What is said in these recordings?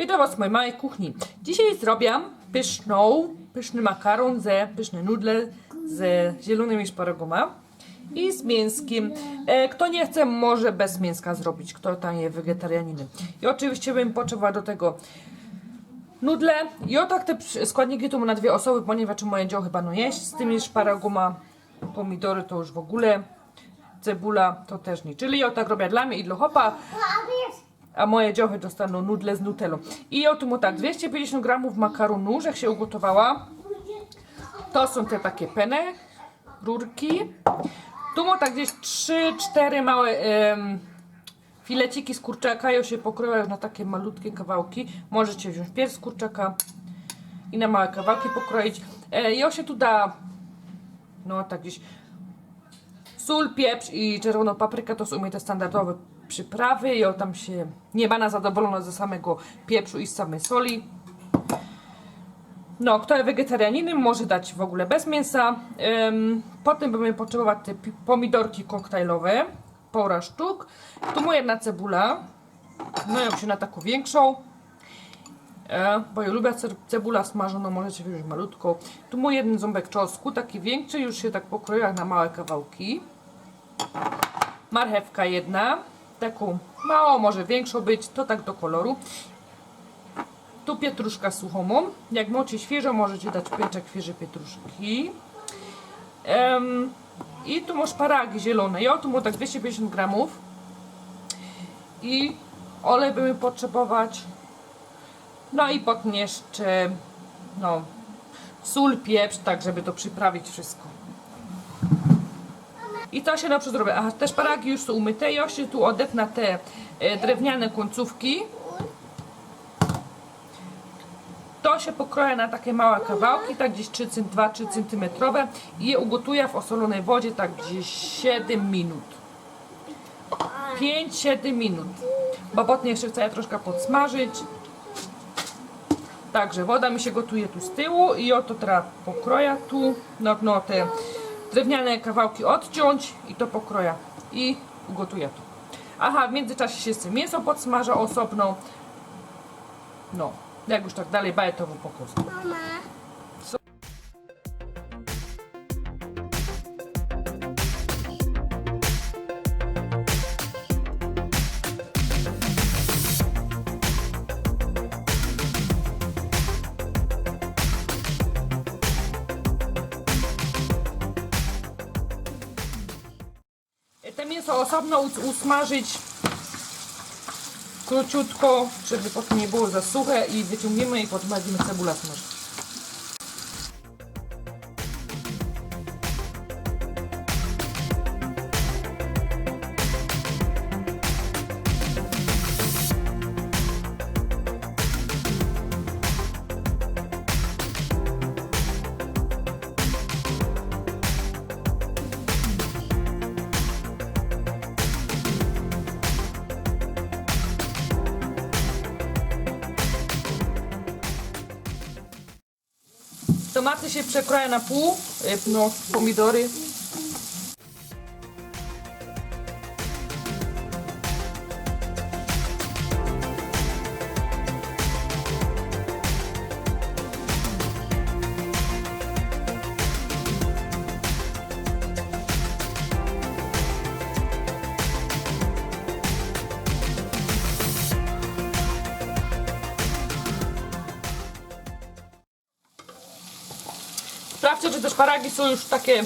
Witam Was z mojej małej kuchni. Dzisiaj zrobię pyszną, pyszny makaron ze pyszne nudle z zielonymi szparagoma i z mięskiem. E, kto nie chce, może bez mięska zrobić, kto tam wegetarianinem. I oczywiście bym potrzebowała do tego nudle. I o tak te składniki tu na dwie osoby, ponieważ moje dzieło chyba no jeść. Z tymi szparagoma, pomidory to już w ogóle, cebula to też nie. Czyli o tak robię dla mnie i dla chopa a moje dziochy dostaną nudle z nutellą. I o tym o tak, 250 gramów makaronu, jak się ugotowała. To są te takie penne, rurki. Tu mam tak gdzieś 3-4 małe em, fileciki z kurczaka. Ja się pokroję na takie malutkie kawałki. Możecie wziąć pierś z kurczaka i na małe kawałki pokroić. E, ja się tu da, no tak gdzieś Sól, pieprz i czerwoną paprykę to są u mnie te standardowe przyprawy. Ja tam się nie bana zadowolona ze samego pieprzu i z samej soli. No, kto jest wegetarianinem, może dać w ogóle bez mięsa. Ym, potem będziemy potrzebować te pomidorki koktajlowe, pora sztuk. Tu moja jedna cebula. No, ja się na taką większą. E, bo ja lubię ce- cebula smażoną, możecie wziąć malutką. Tu mój jeden ząbek czosnku, taki większy, już się tak pokroiła na małe kawałki. Marchewka jedna, taką małą, może większą być, to tak do koloru. Tu pietruszka suchą mam. Jak macie świeżo, możecie dać pięczek świeżej pietruszki. Em, I tu masz szparagi zielone. Ja tu mam tak 250 gramów. I olej będziemy potrzebować. No i potem jeszcze no, sól, pieprz, tak żeby to przyprawić wszystko. I to się na zrobię. Aha, te szparagi już są umyte. Ja się tu odetnę te e, drewniane końcówki. To się pokroję na takie małe kawałki, tak gdzieś 2-3 cm i je ugotuję w osolonej wodzie tak gdzieś 7 minut. 5-7 minut. Bo jeszcze chcę je troszkę podsmażyć. Także woda mi się gotuje tu z tyłu i oto teraz pokroja tu, no, no te drewniane kawałki odciąć i to pokroja i ugotuję tu. Aha, w międzyczasie się tym mięso podsmaża osobno. No, jak już tak dalej bajetowo po prostu. Mama. Osobno us- usmażyć króciutko, żeby potem nie było za suche i wyciągniemy i potem będziemy cebula Tomaty się przekroję na pół, y, no pomidory. Sprawdźcie, czy te szparagi są już takie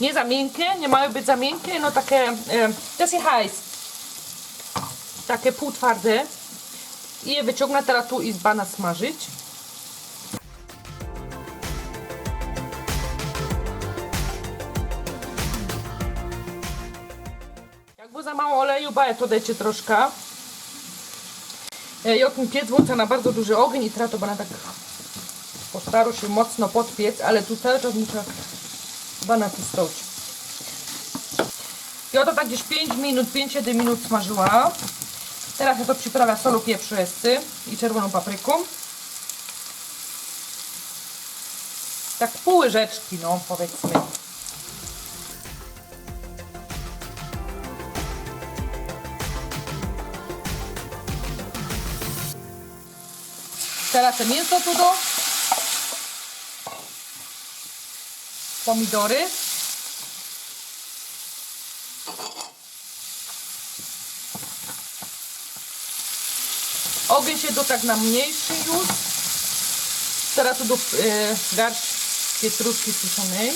nie za miękkie, nie mają być za miękkie, no takie, e, to jest takie półtwarde. I je wyciągnę teraz tu i z bana smażyć. Jak było za mało oleju, baję to dajcie troszkę. E, ten piec włączę na bardzo duży ogień i teraz to będę tak postaram się mocno podpiec, ale tu cały czas muszę bana stoć. I oto tak gdzieś 5 minut, 5-7 minut smażyła. Teraz ja to przyprawia solu, pieprzu escy i czerwoną papryką. Tak pół łyżeczki, no powiedzmy. Teraz te mięso tu do. Pomidory. Ogień się do tak na mniejszy już. Teraz do e, garść pietruszki suszonej.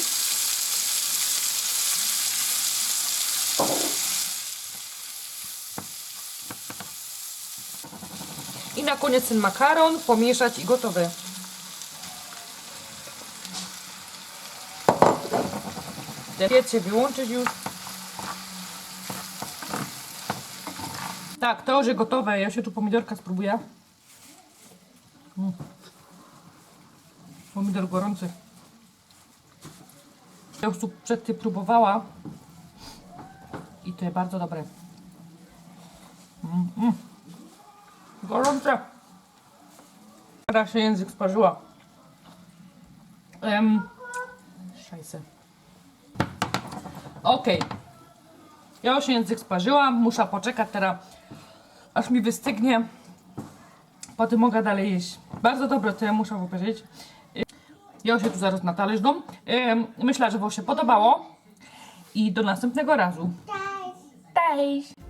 I na koniec ten makaron pomieszać i gotowe. Wiecie, wyłączyć już. Tak, to już jest gotowe. Ja się tu pomidorka spróbuję. Mm. Pomidor gorący. Ja już tu przedtem próbowała. I to jest bardzo dobre. Mm, mm. Gorące. Teraz się język sparzyła. Um, szajse. Okej. Ja już język sparzyłam. Muszę poczekać teraz, aż mi wystygnie. Potem mogę dalej jeść. Bardzo dobre, to ja muszę powiedzieć. Ja już się tu zaraz na talerz dom. Myślę, że Wam się podobało. I do następnego razu. Cześć. Cześć!